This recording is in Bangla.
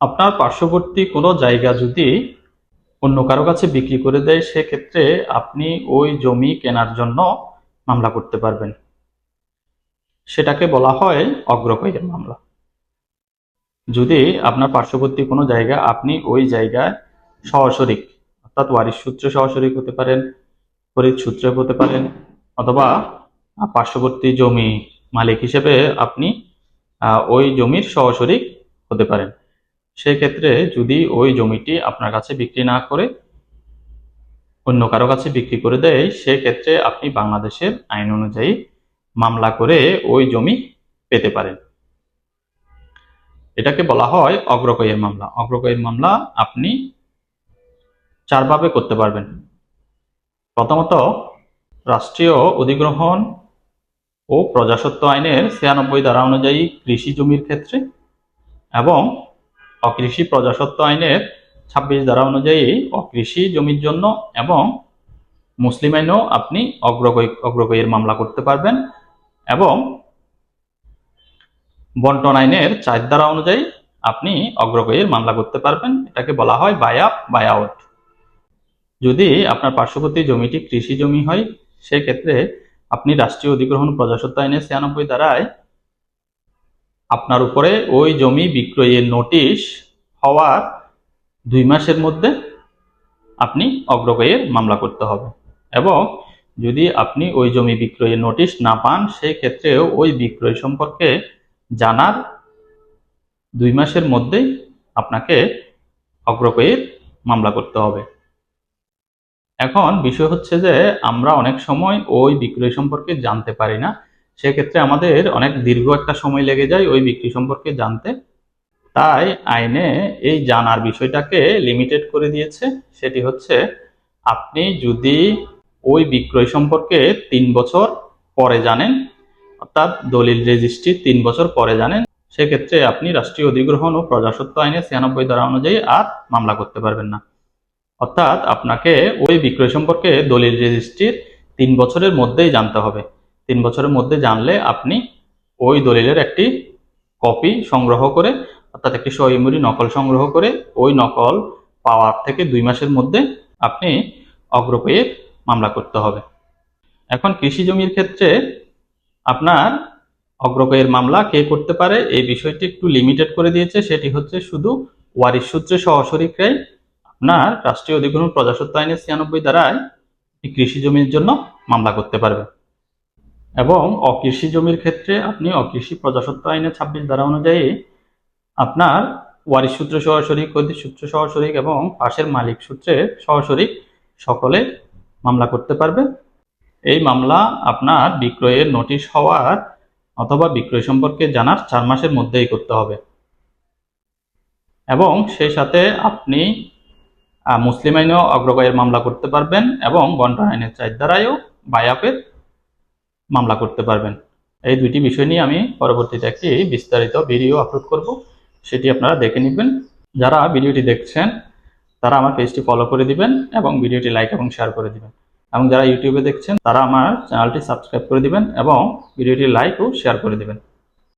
আপনার পার্শ্ববর্তী কোনো জায়গা যদি অন্য কারও কাছে বিক্রি করে দেয়, সেক্ষেত্রে আপনি ওই জমি কেনার জন্য মামলা করতে পারবেন। সেটাকে বলা হয় অগ্রকয়ের মামলা। যদি আপনার পার্শ্ববর্তী কোনো জায়গা, আপনি ওই জায়গায় সহশরিক অর্থাৎ ওয়ারিশ সূত্রে সহশরিক হতে পারেন ফরিদ সূত্রে হতে পারেন, অথবা পার্শ্ববর্তী জমি মালিক হিসেবে আপনি ওই জমির সহশরিক হতে পারেন। সেক্ষেত্রে যদি ওই জমিটি আপনার কাছে বিক্রি না করে অন্য কারও কাছে বিক্রি করে দেয়, সেক্ষেত্রে আপনি বাংলাদেশের আইন অনুযায়ী মামলা করে ওই জমি পেতে পারেন। এটাকে বলা হয় অগ্রকয়ের মামলা। অগ্রকয়ের মামলা আপনি চারভাবে করতে পারবেন। প্রথমত, রাষ্ট্রীয় অধিগ্রহণ ও প্রজাসত্ব আইনের ছিয়ানব্বই ধারা অনুযায়ী কৃষি জমির ক্ষেত্রে এবং অকৃষি প্রজাস্বত্ব আইনের ছাব্বিশ ধারা অনুযায়ী অকৃষি জমির জন্য এবং মুসলিম আইনেও আপনি অগ্রগয় অগ্রগয়ের মামলা করতে পারবেন এবং বন্টন আইনের চার ধারা অনুযায়ী আপনি অগ্রগয়ের মামলা করতে পারবেন। এটাকে বলা হয় বায়াপ বায়াউট যদি আপনার পার্শ্ববর্তী জমিটি কৃষি জমি হয়, সেক্ষেত্রে আপনি রাষ্ট্রীয় অধিগ্রহণ প্রজাস্বত্ব আইনের ছিয়ানব্বই ধারায় আপনার উপরে ওই জমি বিক্রয়ের নোটিশ হওয়ার দুই মাসের মধ্যে আপনি অগ্রগয়ের মামলা করতে হবে। এবং যদি আপনি ওই জমি বিক্রয়ের নোটিশ না পান সেই ক্ষেত্রেও ওই বিক্রয় সম্পর্কে জানার দুই মাসের মধ্যেই আপনাকে অগ্রগয়ের মামলা করতে হবে। এখন বিষয় হচ্ছে যে, আমরা অনেক সময় ওই বিক্রয় সম্পর্কে জানতে পারি না। সেক্ষেত্রে আমাদের অনেক দীর্ঘ একটা সময় লেগে যায় ওই বিক্রি সম্পর্কে জানতে। তাই আইনে এই জানার বিষয়টাকে লিমিটেড করে দিয়েছে। সেটি হচ্ছে, আপনি যদি ওই বিক্রয় সম্পর্কে তিন বছর পরে জানেন, অর্থাৎ দলিল রেজিস্ট্রি তিন বছর পরে জানেন, সেক্ষেত্রে আপনি রাষ্ট্রীয় অধিগ্রহণ ও প্রজাস্বত্ব আইনে ছিয়ানব্বই ধারা অনুযায়ী আর মামলা করতে পারবেন না। অর্থাৎ আপনাকে ওই বিক্রয় সম্পর্কে দলিল রেজিস্ট্রির তিন বছরের মধ্যেই জানতে হবে। তিন বছরের মধ্যে জানলে আপনি ওই দলিলের একটি কপি সংগ্রহ করে, অর্থাৎ একটি সহিমুরি নকল সংগ্রহ করে, ওই নকল পাওয়ার থেকে দুই মাসের মধ্যে আপনি অগ্রপয়ে মামলা করতে হবে। এখন কৃষি জমির ক্ষেত্রে আপনার অগ্রপয়ের মামলা কে করতে পারে, এই বিষয়টি একটু লিমিটেড করে দিয়েছে। সেটি হচ্ছে শুধু ওয়ারিশ সূত্রে সহশরিকরাই আপনার রাষ্ট্রীয় অধিগ্রহণ প্রজাস্বত্ব আইনের ছিয়ানব্বই দ্বারায় কৃষি জমির জন্য মামলা করতে পারবে এবং অকৃষি জমির ক্ষেত্রে আপনি অকৃষি প্রজাস্বত্ব আইনের ছাব্বিশ ধারা অনুযায়ী আপনার ওয়ারিশ সূত্র সহশরিক অধিক সূত্র সহশরিক এবং পাশের মালিক সূত্রে সহশরিক সকলে মামলা করতে পারবে। এই মামলা আপনার বিক্রয়ের নোটিশ হওয়ার অথবা বিক্রয় সম্পর্কে জানার চার মাসের মধ্যেই করতে হবে। এবং সেই সাথে আপনি মুসলিম আইনেও অগ্রগয়ের মামলা করতে পারবেন এবং বন্টন আইনের চার দ্বারায়ও বায়াপের মামলা করতে পারবেন। এই দুইটি বিষয় নিয়ে আমি পরবর্তীতে একটি বিস্তারিত ভিডিও আপলোড করব। সেটি আপনারা দেখে নেবেন। যারা ভিডিওটি দেখছেন, তারা আমার পেজটি ফলো করে দিবেন এবং ভিডিওটি লাইক এবং শেয়ার করে দিবেন। এবং যারা ইউটিউবে দেখছেন, তারা আমার চ্যানেলটি সাবস্ক্রাইব করে দিবেন এবং ভিডিওটি লাইক ও শেয়ার করে দিবেন।